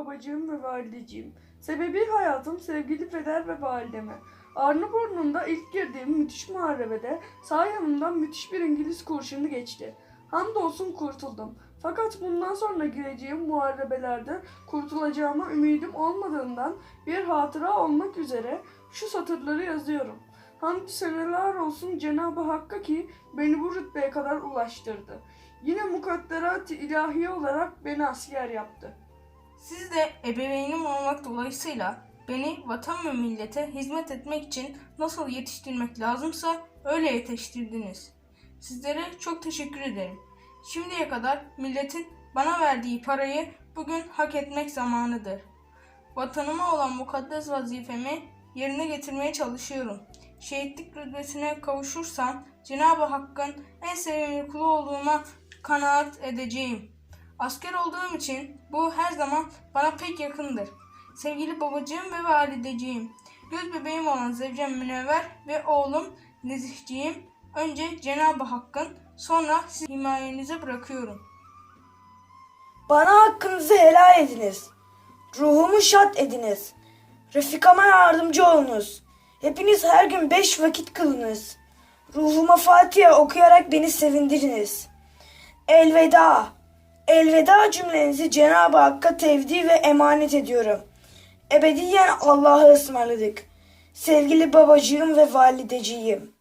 babacığım ve valideciğim. Sebebi hayatım sevgili peder ve valideme. Arnavurnu'nda ilk girdiğim müthiş muharebede sağ yanımdan müthiş bir İngiliz kurşunu geçti. Hamdolsun kurtuldum. Fakat bundan sonra gireceğim muharebelerde kurtulacağıma ümidim olmadığından bir hatıra olmak üzere şu satırları yazıyorum. Hamdü seneler olsun Cenab-ı Hakk'a ki beni bu rütbeye kadar ulaştırdı. Yine mukadderat-ı ilahi olarak beni asker yaptı. Siz de ebeveynim olmak dolayısıyla beni vatan ve millete hizmet etmek için nasıl yetiştirmek lazımsa öyle yetiştirdiniz. Sizlere çok teşekkür ederim. Şimdiye kadar milletin bana verdiği parayı bugün hak etmek zamanıdır. Vatanıma olan mukaddes vazifemi yerine getirmeye çalışıyorum. Şehitlik rütbesine kavuşursam Cenab-ı Hakk'ın en sevimli kulu olduğuma kanaat edeceğim. Asker olduğum için bu her zaman bana pek yakındır. Sevgili babacığım ve valideciğim, göz bebeğim olan Zevcem Münevver ve oğlum Nezihciğim, önce Cenab-ı Hakk'ın sonra siz himayenize bırakıyorum. Bana hakkınızı helal ediniz. Ruhumu şad ediniz. Refikama yardımcı olunuz. Hepiniz her gün beş vakit kılınız. Ruhuma Fatiha okuyarak beni sevindiriniz. Elveda. Elveda cümlenizi Cenab-ı Hakk'a tevdi ve emanet ediyorum. Ebediyen Allah'a ısmarladık. Sevgili babacığım ve valideciğim.